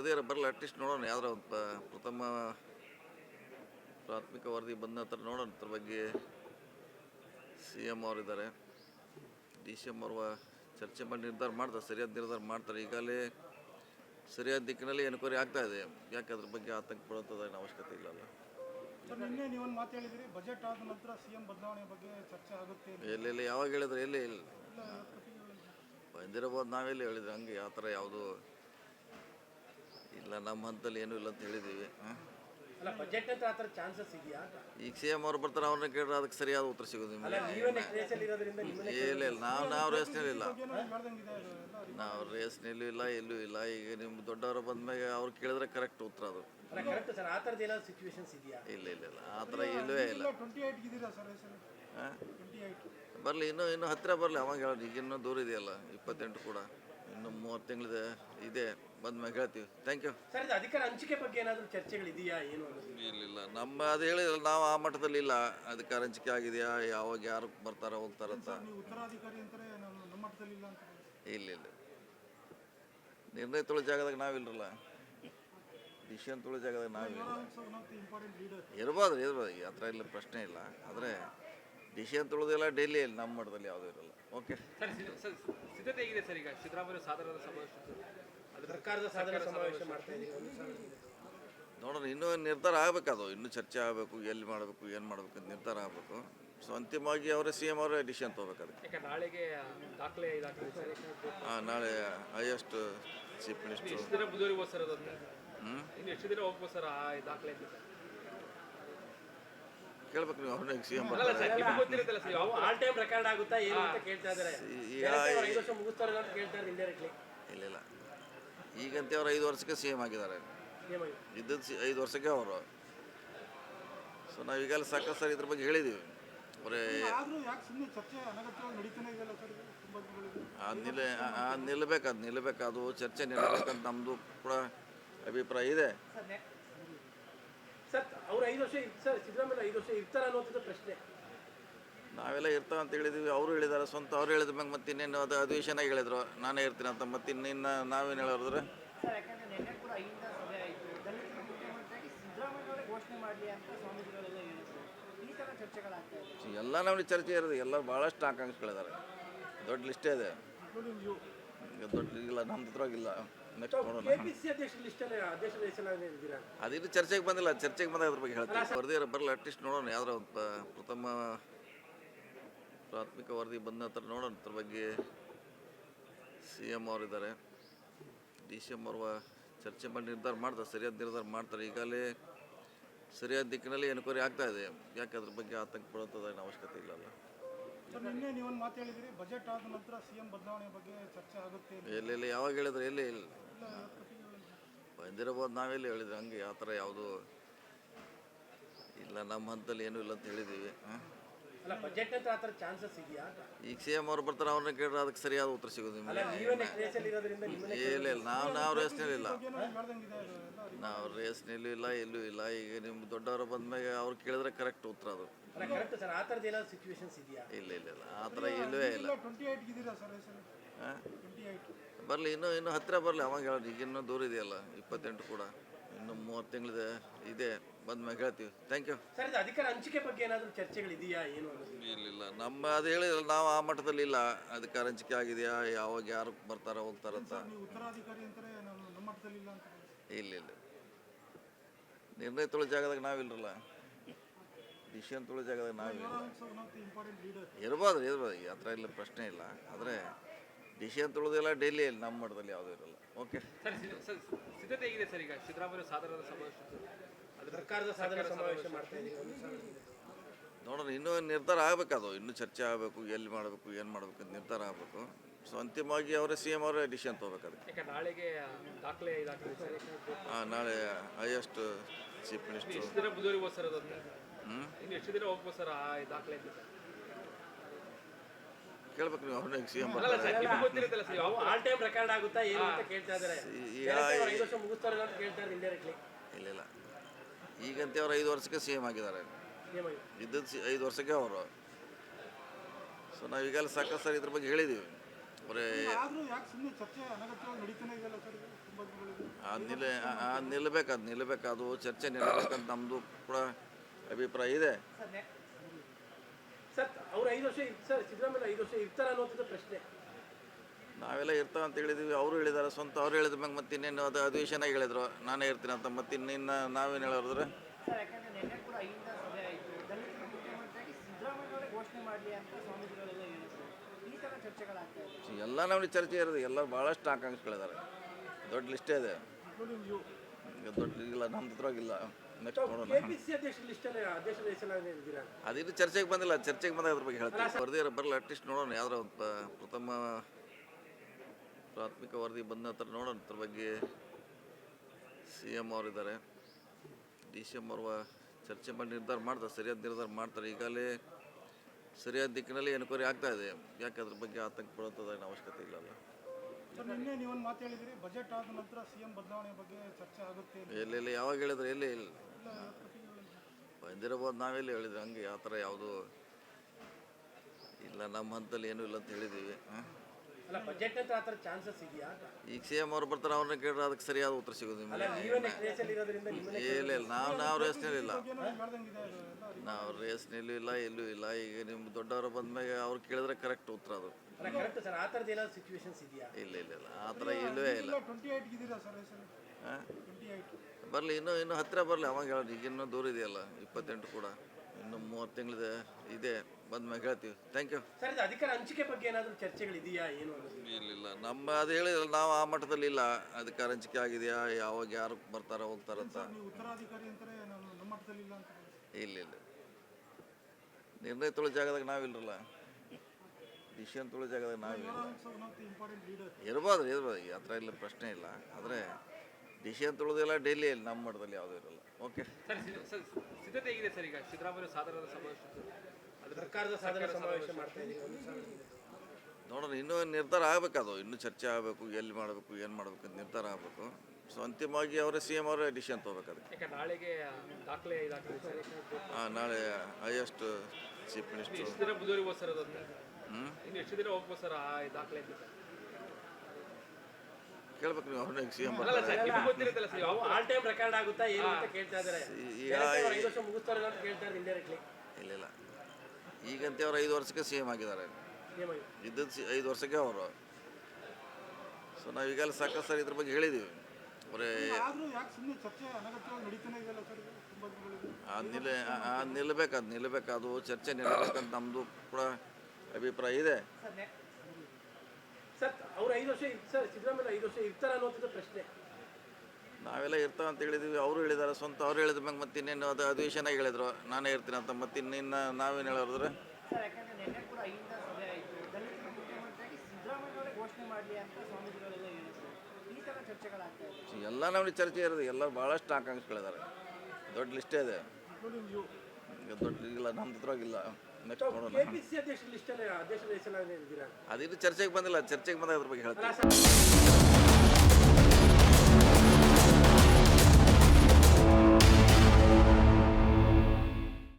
ವರದಿ ಬರಲ್ಲ ಅಟ್ಲೀಸ್ಟ್ ನೋಡೋಣ ಯಾವ್ದಾರ ಒಂದು ಪ್ರಥಮ ಪ್ರಾಥಮಿಕ ವರದಿ ಬಂದ ನಂತರ ನೋಡೋಣ ಅದ್ರ ಬಗ್ಗೆ ಸಿ ಎಂ ಅವರಿದ್ದಾರೆ. ಡಿ ಸಿ ಎಂ ಅವರು ಚರ್ಚೆ ಮಾಡಿ ನಿರ್ಧಾರ ಮಾಡ್ತಾರೆ ಸರಿಯಾದ ನಿರ್ಧಾರ ಮಾಡ್ತಾರೆ. ಈಗಾಗಲೇ ಸರಿಯಾದ ದಿಕ್ಕಿನಲ್ಲಿ ಎನ್ಕ್ವೈರಿ ಆಗ್ತಾ ಇದೆ. ಯಾಕೆ ಅದ್ರ ಬಗ್ಗೆ ಆತಂಕ ಪಡುವಂಥದ್ದು ಏನು ಅವಶ್ಯಕತೆ ಇಲ್ಲಲ್ಲ ನಿನ್ನೆ ನೀವೊಂದು ಮಾತು ಹೇಳಿದ್ರಿ ಬಜೆಟ್ ಆದ ನಂತರ ಸಿಎಂ ಬದಲಾವಣೆ ಬಗ್ಗೆ ಚರ್ಚೆ ಆಗುತ್ತೆ ಅಂತ. ಎಲ್ಲೆಲ್ಲಿ ಯಾವಾಗ ಹೇಳಿದ್ರೆ ಎಲ್ಲಿ ಇಲ್ಲ ಬಂದಿರಬಹುದು ನಾವೆಲ್ಲಿ ಹೇಳಿದ್ರೆ ಹಂಗೆ ಆ ಥರ ಯಾವುದು ಇಲ್ಲ ನಮ್ಮ ಹಂತದಲ್ಲಿ ಏನೂ ಇಲ್ಲ ಅಂತ ಹೇಳಿದ್ದೀವಿ. ಅಲ್ಲ ಬಜೆಟ್ ಅಂತ ಆ ಥರ ಚಾನ್ಸಸ್ ಇದೆಯಾ ಅಂತ? ಈಗ ಸಿ ಎಂ ಅವ್ರು ಬರ್ತಾರೆ ಅವ್ರನ್ನ ಕೇಳಿದ್ರೆ ಅದಕ್ಕೆ ಸರಿಯಾದ ಉತ್ತರ ಸಿಗೋದು ಅಲ್ಲ ನಿಮಗೆ ನೀವೇ ರೇಸಲ್ಲಿ ಇರೋದ್ರಿಂದ ನಿಮ್ಮನ್ನೇ ಇಲ್ಲ ಇಲ್ಲ ನಾವು ನಾವು ಅದು ಎಲ್ಲ ನಾವು ರೇಸ್ನಲ್ಲೂ ಇಲ್ಲ ಎಲ್ಲೂ ಇಲ್ಲ. ಈಗ ನಿಮ್ಮ ದೊಡ್ಡವರು ಬಂದ್ಮೇಲೆ ಅವ್ರು ಕೇಳಿದ್ರೆ ಕರೆಕ್ಟ್ ಉತ್ತರ ಅದು. ಅಲ್ಲ ಕರೆಕ್ಟ್ ಸರ್ ಆ ಥರದ್ದು ಏನಾದ್ರು ಸಿಚುವೇಶನ್ಸ್ ಇದೆಯಾ? ಇಲ್ಲ ಇಲ್ಲ ಇಲ್ಲ. ಆ ಥರ ಇಲ್ಲವೇ ಇಲ್ಲ. ಟ್ವೆಂಟಿ ಇದ್ದೀರಾ ಸರ್ ಬರಲಿ ಇನ್ನೂ ಇನ್ನೂ ಹತ್ತಿರ ಬರಲಿ. ಅವಾಗ ಹೇಳೋದು ಈಗ ಇನ್ನೂ ದೂರ ಇದೆಯಲ್ಲ ಇಪ್ಪತ್ತೆಂಟು ಕೂಡ. ಇನ್ನು ಮೂವತ್ತು ತಿಂಗಳಿದೆ ಇದೆ. ಬಂದ್ಮೇಲೆ ಹೇಳ್ತೀವಿ. ಥ್ಯಾಂಕ್ ಯು ಸರ್ ಇದು ಅಧಿಕಾರ ಹಂಚಿಕೆ ಬಗ್ಗೆ ಏನಾದರೂ ಚರ್ಚೆಗಳಿದೆಯಾ ಏನು ಅನ್ನೋದು? ಇಲ್ಲಿಲ್ಲ. ನಮ್ಮ ಅದು ಹೇಳಿಲ್ಲ ನಾವು ಆ ಮಟ್ಟದಲ್ಲಿ ಇಲ್ಲ. ಅದಕ್ಕೆ ಹಂಚಿಕೆ ಆಗಿದೆಯಾ ಯಾವಾಗ ಯಾರು ಬರ್ತಾರ ಹೋಗ್ತಾರಂತ ನೀವು ಉತ್ತರಾಧಿಕಾರಿ ಅಂತಾರೆ ನಮ್ಮ ನಮ್ಮ ಮಟ್ಟದಲ್ಲಿ ಇಲ್ಲ ಅಂತ ಇಲ್ಲ ಇಲ್ಲ. ನಿರ್ಣಯ ತೊಳೆ ಜಾಗದಾಗ ನಾವಿಲ್ರಲ್ಲ ಡಿಸಿಷನ್ ತೊಳೆ ಜಾಗದಾಗ ನಾವಿಲ್ಲ ದಿ ಇಂಪಾರ್ಟೆಂಟ್ ಲೀಡರ್ ಇರ್ಬೋದು ಇರ್ಬೋದು. ಈ ಹತ್ರ ಇಲ್ಲ ಪ್ರಶ್ನೆ ಇಲ್ಲ. ಆದರೆ ಡಿಸಿಷನ್ ತೊಳೆದಿಲ್ಲ ಡೆಲ್ಲಿ ನಮ್ಮ ಮಟ್ಟದಲ್ಲಿ ಯಾವುದೂ ಇರಲ್ಲ. ಓಕೆ ಸರ್ ಸಿದ್ಧ- ಸರ್, ಸಿದ್ಧತೆ ಹೇಗಿದೆ ಸರ್ ಈಗ? ಸಿದ್ದರಾಮಯ್ಯ ಸಾಧಾರಣ ಸಮಾವೇಶ ಸರ್ಕಾರದ ಸಾಧನ ಸಮಾವೇಶ ಮಾಡ್ತಾ ಇದ್ದೀವಿ ಒಂದು ಸಾವಿರ ನೋಡೋಣ ಇನ್ನೂ ನಿರ್ಧಾರ ಆಗಬೇಕದು ಇನ್ನೂ ಚರ್ಚೆ ಆಗಬೇಕು ಎಲ್ಲಿ ಮಾಡಬೇಕು ಏನು ಮಾಡಬೇಕು ಅಂತ ನಿರ್ಧಾರ ಆಗಬೇಕು. ಸೊ ಅಂತಿಮವಾಗಿ ಅವರೇ ಸಿ ಎಂ ಅವರೇ ಡಿಸಿಷನ್ ತೊಗೋಬೇಕು ಅದಕ್ಕೆ ಆ, ನಾಳೆ ಹೈಯೆಸ್ಟ್ ಚೀಫ್ ಮಿನಿಸ್ಟರ್ ಕೇಳ್ಬೇಕು ನೀವು ಅವ್ರನ್ನ ಸಿ ಎಂ ಇಲ್ಲ ಇಲ್ಲ. ಈಗಂತೆ ಅವ್ರು ಐದು ವರ್ಷಕ್ಕೆ ಸಿ ಎಂ ಆಗಿದ್ದಾರೆ. ಇದ್ದದ್ದು ಸಿ ಐದು ವರ್ಷಕ್ಕೆ ಅವರು. ಸೊ ನಾವು ಈಗಲೇ ಸಾಕಷ್ಟು ಸರ್ ಇದ್ರ ಬಗ್ಗೆ ಹೇಳಿದ್ದೀವಿ ಬರೀ ಅದು ನಿಲ್ಲ ಅದು ನಿಲ್ಲಬೇಕು ಅದು ನಿಲ್ಲಬೇಕು ಅದು ಚರ್ಚೆ ನಿಲ್ಲಬೇಕಂತ ನಮ್ಮದು ಕೂಡ ಅಭಿಪ್ರಾಯ ಇದೆ. ಸರ್ ಅವ್ರು ಐದು ವರ್ಷ ಸರ್ ಸಿದ್ದರಾಮಯ್ಯ ಐದು ವರ್ಷ ಇರ್ತಾರೆ ಅನ್ನೋದು ಪ್ರಶ್ನೆ. ನಾವೆಲ್ಲ ಇರ್ತಾವ ಅಂತ ಹೇಳಿದ್ವಿ. ಅವರು ಹೇಳಿದಾರೆ ಸ್ವಂತ ಅವ್ರು ಹೇಳಿದ ಮ್ಯಾಗ ಮತ್ತೆ ಇನ್ನೇನು ಅದು ಅಧಿವೇಶನ ಹೇಳಿದ್ರು. ನಾನೇ ಇರ್ತೀನಿ ಅಂತ ಮತ್ತೆ ಇನ್ನಿನ್ನು ನಾವೇನು ಹೇಳೋದ್ರೆ. ಎಲ್ಲ ನಮಗೆ ಚರ್ಚೆ ಇರೋದು. ಎಲ್ಲ ಭಾಳಷ್ಟು ಆಕಾಂಕ್ಷಿಗಳಿದ್ದಾರೆ ದೊಡ್ಡ ಲಿಸ್ಟೇ ಇದೆ. ದೊಡ್ಡ ಇಲ್ಲ ನಮ್ಮ ಹತ್ರವಾಗಿಲ್ಲ ನೆಕ್ಸ್ಟ್ ನೋಡೋಣ. ಇದ್ದೀರಾ? ಚರ್ಚೆಗೆ ಬಂದಿಲ್ಲ. ಚರ್ಚೆಗೆ ಬಂದಾಗ ಅದ್ರ ಬಗ್ಗೆ ಹೇಳ್ತೀವಿ ಬರ್ದೇ ಬರಲ್ಲ ಅಟ್ಲೀಸ್ಟ್ ನೋಡೋಣ. ಯಾವ್ದಾರ ಪ್ರಥಮ ಪ್ರಾಥಮಿಕ ವರದಿ ಬಂದ ನಂತರ ನೋಡೋಣ ಅದ್ರ ಬಗ್ಗೆ ಸಿ ಎಂ ಅವರಿದ್ದಾರೆ. ಡಿ ಸಿ ಎಂ ಅವರು ಚರ್ಚೆ ಮಾಡಿ ನಿರ್ಧಾರ ಮಾಡ್ತಾರೆ ಸರಿಯಾದ ನಿರ್ಧಾರ ಮಾಡ್ತಾರೆ. ಈಗಾಗಲೇ ಸರಿಯಾದ ದಿಕ್ಕಿನಲ್ಲಿ ಎನ್ಕ್ವೈರಿ ಆಗ್ತಾ ಇದೆ. ಯಾಕೆ ಅದ್ರ ಬಗ್ಗೆ ಆತಂಕ ಪಡೋಂಥದ್ದು ಏನು ಅವಶ್ಯಕತೆ ಇಲ್ಲಲ್ಲ ಸರ್ ನಿನ್ನೆ ನೀವೊಂದು ಮಾತು ಹೇಳಿದ್ರಿ ಬಜೆಟ್ ಆದ ನಂತರ ಸಿಎಂ ಬದಲಾವಣೆ ಬಗ್ಗೆ ಚರ್ಚೆ ಆಗುತ್ತೆ ಅಂತ. ಎಲ್ಲೆಲ್ಲಿ ಯಾವಾಗ ಹೇಳಿದ್ರೆ ಎಲ್ಲಿ ಇಲ್ಲ ಬಂದಿರಬಹುದು ಹೇಳಿದ್ರು. ನಾವೆಲ್ಲಿ ಹೇಳಿದ್ವಿ ಹಂಗೆ ಆ ಥರ ಯಾವುದು ಇಲ್ಲ ನಮ್ಮ ಹಂತದಲ್ಲಿ ಏನೂ ಇಲ್ಲ ಅಂತ ಹೇಳಿದ್ದೀವಿ. ಹಾಂ? ಅಲ್ಲ ಬಜೆಟ್ ಅಂತ ಆ ಥರ ಚಾನ್ಸಸ್ ಇದೆಯಾ ಅಂತ? ಈಗ ಸಿ ಎಂ ಅವ್ರು ಬರ್ತಾರೆ ಅವ್ರನ್ನ ಕೇಳಿದ್ರೆ ಅದಕ್ಕೆ ಸರಿಯಾದ ಉತ್ತರ ಸಿಗೋದು ಅಲ್ಲ ನಿಮಗೆ ನೀವೇ ರೇಸಲ್ಲಿ ಇರೋದ್ರಿಂದ ನಿಮ್ಮನ್ನೇ ಇಲ್ಲ ಇಲ್ಲ ನಾವು ನಾವು ರೇಸ್ನಲ್ಲಿಲ್ಲ ನಾವು ರೇಸ್ನಲ್ಲೂ ಇಲ್ಲ ಎಲ್ಲೂ ಇಲ್ಲ. ಈಗ ನಿಮ್ಮ ದೊಡ್ಡವರು ಬಂದ್ಮೇಲೆ ಅವ್ರು ಕೇಳಿದ್ರೆ ಕರೆಕ್ಟ್ ಉತ್ತರ ಅದು. ಅಲ್ಲ ಕರೆಕ್ಟ್ ಸರ್ ಆ ಥರದ್ದು ಏನಾದ್ರು ಸಿಚುವೇಶನ್ಸ್ ಇದೆಯಾ? ಇಲ್ಲ ಇಲ್ಲ ಇಲ್ಲ ಆ ಥರ ಇಲ್ಲವೇ ಇಲ್ಲ. ಬರಲಿ ಇನ್ನೂ ಇನ್ನೂ ಹತ್ತಿರ ಬರಲಿ ಅವಾಗ ಹೇಳೋದು. ಈಗ ಇನ್ನೂ ದೂರ ಇದೆಯಲ್ಲ ಇಪ್ಪತ್ತೆಂಟು ಕೂಡ. ಇನ್ನು ಮೂವತ್ತು ತಿಂಗಳದ ಇದೆ. ಬಂದ್ಮೇಲೆ ಹೇಳ್ತೀವಿ. ಥ್ಯಾಂಕ್ ಯು ಸರ್ ಇದು ಅಧಿಕಾರ ಹಂಚಿಕೆ ಬಗ್ಗೆ ಏನಾದರೂ ಚರ್ಚೆಗಳಿದೆಯಾ ಏನು ಅನ್ನೋದು? ಇಲ್ಲಿಲ್ಲ ನಮ್ಮ ಅದು ಹೇಳಿದ್ರಲ್ಲ ನಾವು ಆ ಮಟ್ಟದಲ್ಲಿ ಇಲ್ಲ. ಅಧಿಕಾರ ಹಂಚಿಕೆ ಆಗಿದೆಯಾ ಯಾವಾಗ ಯಾರು ಬರ್ತಾರ ಹೋಗ್ತಾರಂತ ನೀವು ಉತ್ತರಾಧಿಕಾರಿ ಅಂತಾರೆ ನಮ್ಮ ನಮ್ಮ ಮಟ್ಟದಲ್ಲಿ ಇಲ್ಲ ಅಂತ ಇಲ್ಲ ಇಲ್ಲ. ನಿರ್ಣಯ ತೊಳೆ ಜಾಗದಾಗ ನಾವಿಲ್ರಲ್ಲ ಡಿಸಿಷನ್ ತೊಳೆ ಜಾಗದಾಗ ನಾವಿಲ್ಲ ಇಂಪಾರ್ಟೆಂಟ್ ಲೀಡರ್ ಇರ್ಬೋದು ಇರ್ಬೋದು. ಆ ಥರ ಇಲ್ಲ ಪ್ರಶ್ನೆ ಇಲ್ಲ. ಆದರೆ ಡಿಸಿಷನ್ ತೊಳೆದಿಲ್ಲ ಡೆಲ್ಲಿ ನಮ್ಮ ಮಟ್ಟದಲ್ಲಿ ಯಾವುದೂ ಇರಲ್ಲ. ಓಕೆ. ಸರ್ ಸಿದ್ಧ- ಸರ್, ಸಿದ್ಧತೆ ಹೇಗಿದೆ ಸರ್ ಈಗ? ಸಿದ್ದರಾಮಯ್ಯ ಸಾಧಾರಣ ಸಮಾವೇಶ ಅದ್ರ ಸರ್ಕಾರದ ಸಾಧನ ಸಮಾವೇಶ ಮಾಡ್ತಾ ಇದ್ದೀವಿ ನೋಡೋಣ ಇನ್ನೂ ನಿರ್ಧಾರ ಆಗಬೇಕದು. ಇನ್ನೂ ಚರ್ಚೆ ಆಗಬೇಕು ಎಲ್ಲಿ ಮಾಡಬೇಕು ಏನು ಮಾಡಬೇಕು ಅಂತ ನಿರ್ಧಾರ ಆಗಬೇಕು. ಸೊ ಅಂತಿಮವಾಗಿ ಅವರೇ ಸಿ ಎಂ ಅವರೇ ಡಿಸಿಷನ್ ತೊಗೋಬೇಕು ಅದಕ್ಕೆ. ನಾಳೆಗೆ ದಾಖಲೆ ಹಾಂ ಸರ್? ಆ, ನಾಳೆ ಹೈಯೆಸ್ಟ್ ಚೀಫ್ ಮಿನಿಸ್ಟ್ರು ಹ್ಞೂ ಇನ್ನು ಎಷ್ಟು ದಿನ ಹೋಗ್ಬೋದು ಸರ್ ಆ ದಾಖಲೆ ಕೇಳ್ಬೇಕು ನೀವು ಅವ್ರನ್ನ ಸಿ ಎಂ ಅಲ್ಲ ಸರ್ ನಿಮ್ಗೆ ಗೊತ್ತಿರುತ್ತಲ್ಲ ಸರ್ ಯಾವ ಆಲ್ ಟೈಮ್ ರೆಕಾರ್ಡ್ ಆಗುತ್ತಾ ಏನು ಅಂತ ಕೇಳ್ತಾ ಇದ್ದಾರೆ. ಈಗ ಐದು ವರ್ಷ ಮುಗಿಸ್ತಾರೆ ಅಂತ ಕೇಳ್ತಾರೆ ಇಂಡೈರೆಕ್ಟ್ಲಿ ಇಲ್ಲ ಇಲ್ಲ. ಈಗಂತೆ ಅವ್ರು ಐದು ವರ್ಷಕ್ಕೆ ಸಿ ಆಗಿದ್ದಾರೆ. ಇದ್ದದ್ದು ಸಿ ಐದು ವರ್ಷಕ್ಕೆ ಅವರು. ಸೊ ನಾವು ಈಗಲೇ ಸಾಕಷ್ಟು ಸರ್ ಇದ್ರ ಬಗ್ಗೆ ಹೇಳಿದ್ದೀವಿ ಬರೀ ಅದು ನಿಲ್ಲ ಅದು ನಿಲ್ಲಬೇಕು ಅದು ನಿಲ್ಲಬೇಕು ಅದು ಚರ್ಚೆ ನಿಲ್ಲಬೇಕಂತ ನಮ್ಮದು ಕೂಡ ಅಭಿಪ್ರಾಯ ಇದೆ. ಐದು ವರ್ಷ ಇರ್- ಸರ್ ಸಿದ್ದರಾಮಯ್ಯ ಐದು ವರ್ಷ ಇರ್ತಾರ ಅನ್ನೋದು ಪ್ರಶ್ನೆ. ನಾವೆಲ್ಲ ಇರ್ತಾವ ಅಂತ ಹೇಳಿದ್ವಿ ಅವರು ಹೇಳಿದ್ದಾರೆ ಸ್ವಂತ ಅವ್ರು ಹೇಳಿದ ಮ್ಯಾಗ ಮತ್ತೆ ಇನ್ನೇನು ಅದು ಅಧಿವೇಶನಾಗಿ ಹೇಳಿದ್ರು. ನಾನೇ ಇರ್ತೀನಿ ಅಂತ ಮತ್ತೆ ಇನ್ನೇನು ನಾವೇನು ಹೇಳಿದ್ರೆ? ಸರ್ ಯಾಕಂದ್ರೆ ನಿನ್ನೆ ಕೂಡ ಅಹಿಂದ ಸಭೆ ಆಯಿತು. ದಲಿತರ ಮುಖ್ಯಮಂತ್ರಿಯಾಗಿ ಸಿದ್ದರಾಮಯ್ಯವರೇ ಘೋಷಣೆ ಮಾಡಲಿ ಅಂತ ಸ್ವಾಮೀಜಿಗಳೆಲ್ಲ ಹೇಳಿದ್ರು. ಈ ಥರ ಚರ್ಚೆಗಳಾಗ್ತಾ ಇದೆ. ಎಲ್ಲ ನಮಗೆ ಚರ್ಚೆ ಇರೋದು ಎಲ್ಲ ಭಾಳಷ್ಟು ಆಕಾಂಕ್ಷಿಗಳಿದ್ದಾರೆ ದೊಡ್ಡ ಲಿಸ್ಟೇ ಇದೆ. ದೊಡ್ಡ ಇಲ್ಲ ನಮ್ಮ ಹತ್ರವಾಗಿಲ್ಲ. ನೆಕ್ಸ್ಟ್ ನೋಡೋಣ. ಕೆಪಿಸಿ ಅದಿನ್ನು ಚರ್ಚೆಗೆ ಬಂದಿಲ್ಲ ಚರ್ಚೆಗೆ ಬಂದಾಗ ಅದ್ರ ಬಗ್ಗೆ ಹೇಳ್ತೀನಿ. ವರದಿ ಬರಲ್ಲ ಅಟ್ಲೀಸ್ಟ್ ನೋಡೋಣ ಯಾವ್ದಾರ ಒಂದು ಪ- ಪ್ರಥಮ ಪ್ರಾಥಮಿಕ ವರದಿ ಬಂದ ನಂತರ ನೋಡೋಣ ಅದ್ರ ಬಗ್ಗೆ ಸಿ ಎಂ ಅವರಿದ್ದಾರೆ. ಡಿ ಸಿ ಎಂ ಅವ್ರ ಚರ್ಚೆ ಮಾಡಿ ನಿರ್ಧಾರ ಮಾಡ್ತಾರೆ ಸರಿಯಾದ ನಿರ್ಧಾರ ಮಾಡ್ತಾರೆ. ಈಗಾಗಲೇ ಸರಿಯಾದ ದಿಕ್ಕಿನಲ್ಲಿ ಎನ್ಕ್ವೈರಿ ಆಗ್ತಾ ಇದೆ. ಯಾಕೆ ಅದ್ರ ಬಗ್ಗೆ ಆತಂಕ ಪಡೋಂಥದ್ದು ಅವಶ್ಯಕತೆ ಇಲ್ಲ ಸರ್ ನಿನ್ನೆ ನೀವೊಂದು ಮಾತು ಹೇಳಿದ್ರಿ ಬಜೆಟ್ ಆದ ನಂತರ ಸಿ ಎಂ ಬದಲಾವಣೆ ಬಗ್ಗೆ ಚರ್ಚೆ ಆಗುತ್ತೆ ಅಂತ. ಎಲ್ಲೆಲ್ಲಿ ಯಾವಾಗ ಹೇಳಿದ್ರೆ ಎಲ್ಲಿ ಇಲ್ಲ ಬಂದಿರಬಹುದು. ನಾವೆಲ್ಲಿ ಹೇಳಿದ್ವಿ ಹಂಗೆ ಆ ಥರ ಯಾವುದು ಇಲ್ಲ ನಮ್ಮ ಹಂತಲ್ಲಿ ಏನೂ ಇಲ್ಲ ಅಂತ ಹೇಳಿದ್ದೀವಿ. ಹಾಂ? ಅಲ್ಲ ಬಜೆಟ್ ಅಂತ ಆ ಚಾನ್ಸಸ್ ಇದೆಯಾ? ಅಂತ ಈಗ ಸಿ ಎಂ ಅವ್ರು ಬರ್ತಾರೆ ಅವ್ರನ್ನ ಕೇಳಿದ್ರೆ ಅದಕ್ಕೆ ಸರಿಯಾದ ಉತ್ತರ ಸಿಗೋದು ಅಲ್ಲ ನಿಮಗೆ ಇಲ್ಲ ಇಲ್ಲ ನಾವು ನಾವು ರೇಸ್ನಲ್ಲಿಲ್ಲ ನಾವು ರೇಸ್ನಲ್ಲೂ ಇಲ್ಲ ಎಲ್ಲೂ ಇಲ್ಲ. ಈಗ ನಿಮ್ಮ ದೊಡ್ಡವರು ಬಂದ್ಮೇಲೆ ಅವ್ರು ಕೇಳಿದ್ರೆ ಕರೆಕ್ಟ್ ಉತ್ತರ ಅದು. ಇಲ್ಲ ಇಲ್ಲ ಇಲ್ಲ. ಆ ಥರ ಇಲ್ಲವೇ ಇಲ್ಲ. ಬರಲಿ ಇನ್ನೂ ಇನ್ನೂ ಹತ್ತಿರ ಬರಲಿ. ಅವಾಗ ಹೇಳಿ ಈಗ ಇನ್ನೂ ದೂರ ಇದೆಯಲ್ಲ ಇಪ್ಪತ್ತೆಂಟು ಕೂಡ. ಇನ್ನು ಮೂವತ್ತು ತಿಂಗಳಿದೆ ಇದೆ. ಬಂದ್ಮೇಲೆ ಹೇಳ್ತೀವಿ. ಥ್ಯಾಂಕ್ ಯು ಸರ್ ಇದು ಅಧಿಕಾರ ಹಂಚಿಕೆ ಬಗ್ಗೆ ಏನಾದರೂ ಚರ್ಚೆಗಳಿದೆಯಾ ಏನು ಇಲ್ಲ ಇಲ್ಲ. ನಮ್ಮ ಅದು ಹೇಳಿದ್ರೆ ನಾವು ಆ ಮಟ್ಟದಲ್ಲಿ ಇಲ್ಲ. ಅಧಿಕಾರ ಹಂಚಿಕೆ ಆಗಿದೆಯಾ ಯಾವಾಗ ಯಾರು ಬರ್ತಾರ ಇಲ್ಲ ಅಂತ. ಇಲ್ಲ ಇಲ್ಲ. ನಿರ್ಣಯ ತೊಳೆ ಜಾಗದಾಗ ನಾವಿಲ್ಲರಲ್ಲ ಡಿಸಿಷನ್ ತೊಳೋ ಜಾಗದಾಗ ನಾವು ಇರ್ಬೋದು ಇರ್ಬೋದು. ಈ ಹತ್ರ ಇಲ್ಲ ಪ್ರಶ್ನೆ ಇಲ್ಲ. ಆದರೆ ಡಿಸಿಷನ್ ಡೈಲಿ ಡೆಲ್ಲಿ ನಮ್ಮ ಮಟ್ಟದಲ್ಲಿ ಯಾವುದೂ ಇರಲ್ಲ. ಓಕೆ ಸಿದ್ಧತೆ ಹೇಗಿದೆ ಸರ್ ಈಗ? ಸಿದ್ದರಾಮಯ್ಯ ಸಾಧಾರಣ ಸರ್ಕಾರದ ಸಮಾವೇಶ ಮಾಡ್ತಾ ನೋಡೋಣ ಇನ್ನೂ ನಿರ್ಧಾರ ಆಗಬೇಕದು ಅದು. ಇನ್ನೂ ಚರ್ಚೆ ಆಗಬೇಕು ಎಲ್ಲಿ ಮಾಡಬೇಕು ಏನು ಮಾಡಬೇಕು ಅಂತ ನಿರ್ಧಾರ ಆಗಬೇಕು. ಸೊ ಅಂತಿಮವಾಗಿ ಅವರೇ ಸಿ ಎಂ ಅವರೇ ಡಿಸಿಷನ್ ತೊಗೋಬೇಕು ಅದಕ್ಕೆ. ಸರ್? ನಾಳೆ ಹೈಯೆಸ್ಟ್ ಚೀಫ್ ಮಿನಿಸ್ಟ್ರು ಎಷ್ಟು ದಿನ ಹೋಗ್ಬೋದು ಸರ್ ದಾಖಲೆ ಕೇಳ್ಬೇಕು ನೀವು ಅವ್ರನ್ನ ಸಿ ಎಂ ಅಲ್ಲ ಬರ್ತಾರೆ. ಸರ್ ನಿಮ್ಗೆ ಗೊತ್ತಿರುತ್ತಲ್ಲ ಆಲ್ ಟೈಮ್ ರೆಕಾರ್ಡ್ ಆಗುತ್ತಾ ಏನು ಅಂತ ಕೇಳ್ತಾ ಇದ್ದಾರೆ. ಈಗ ಐದು ವರ್ಷ ಮುಗಿಸ್ತಾರೆ ಅಂತ ಕೇಳ್ತಾ ಇದ್ದಾರೆ ಇಂಡೈರೆಕ್ಟ್ಲಿ ಇಲ್ಲ ಇಲ್ಲ. ಈಗಂತೆ ಅವ್ರು ಐದು ವರ್ಷಕ್ಕೆ ಸಿ ಎಂ ಆಗಿದ್ದಾರೆ ಇದ್ದದ್ದು ಸಿ ಐದು ವರ್ಷಕ್ಕೆ ಅವರು. ಸೊ ನಾವು ಈಗಲೇ ಸಾಕಷ್ಟು ಸರ್ ಇದ್ರ ಬಗ್ಗೆ ಹೇಳಿದ್ದೀವಿ ಅವರೇ ಅದು ನಿಲ್ಲ ಅದು ನಿಲ್ಲಬೇಕು ಅದು ನಿಲ್ಲಬೇಕು ಅದು ಚರ್ಚೆ ನಿಲ್ಲಬೇಕಂತ ನಮ್ಮದು ಕೂಡ ಅಭಿಪ್ರಾಯ ಇದೆ. ಸರ್ ಸರ್ ಅವ್ರು ಐದು ವರ್ಷ ಇರ್- ಸರ್ ಸಿದ್ದರಾಮಯ್ಯ ಐದು ವರ್ಷ ಇರ್ತಾರ ಅನ್ನೋದು ಪ್ರಶ್ನೆ. ನಾವೆಲ್ಲ ಇರ್ತಾವೆ ಅಂತ ಹೇಳಿದ್ವಿ ಅವರು ಹೇಳಿದಾರೆ ಸ್ವಂತ ಅವ್ರು ಹೇಳಿದ ಮ್ಯಾಗ ಮತ್ತೆ ಇನ್ನೇನು ಅದು ಅಧಿವೇಶನ ಹೇಳಿದ್ರು. ನಾನೇ ಇರ್ತೀನಿ ಅಂತ ಮತ್ತೆ ಇನ್ನೇನು ನಾವೇನು ಹೇಳೋದ್ರೆ. ಎಲ್ಲ ನಮಗೆ ಚರ್ಚೆ ಇರೋದು ಎಲ್ಲ ಭಾಳಷ್ಟು ಆಕಾಂಕ್ಷಿಗಳಿದ್ದಾರೆ ದೊಡ್ಡ ಲಿಸ್ಟೇ ಇದೆ. ಈಗ ದೊಡ್ಡ ಇಲ್ಲ ನಮ್ಮ ಹತ್ರವಾಗಿಲ್ಲ ನೆಕ್ಸ್ಟ್ ನೋಡೋಣ. ಕೆಪಿಸಿ ಅಧ್ಯಕ್ಷ ಅದಿನ್ನು ಚರ್ಚೆಗೆ ಬಂದಿಲ್ಲ ಚರ್ಚೆಗೆ ಬಂದಾಗ ಅದ್ರ ಬಗ್ಗೆ ಹೇಳ್ತೀನಿ.